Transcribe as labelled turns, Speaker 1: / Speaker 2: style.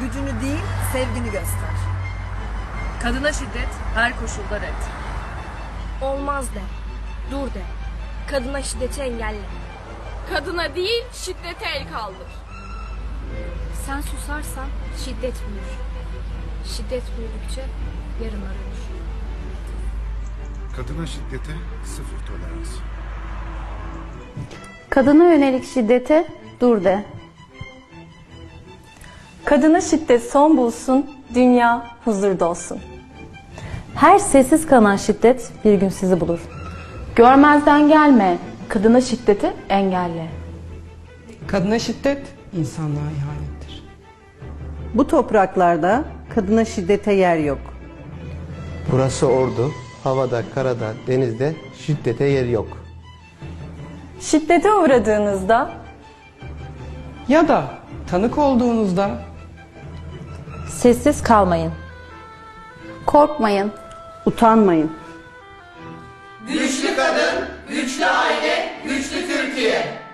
Speaker 1: gücünü değil sevgini göster.
Speaker 2: Kadına şiddet her koşulda red.
Speaker 3: Olmaz de. Dur de. Kadına şiddeti engelle.
Speaker 4: Kadına değil şiddete el kaldır.
Speaker 3: Sen susarsan şiddet büyür. Şiddet büyüdükçe yarın arınır.
Speaker 5: Kadına şiddete sıfır tolerans.
Speaker 6: Kadına yönelik şiddete dur de.
Speaker 7: Kadına şiddet son bulsun, dünya huzurda olsun.
Speaker 6: Her sessiz kalan şiddet bir gün sizi bulur. Görmezden gelme, kadına şiddeti engelle.
Speaker 8: Kadına şiddet insanlığa ihanettir.
Speaker 9: Bu topraklarda kadına şiddete yer yok.
Speaker 10: Burası Ordu. Havada, karada, denizde şiddete yer yok.
Speaker 7: Şiddete uğradığınızda
Speaker 8: Ya da tanık olduğunuzda
Speaker 6: Sessiz kalmayın. Korkmayın.
Speaker 9: Utanmayın.
Speaker 11: Güçlü kadın, güçlü aile, güçlü Türkiye.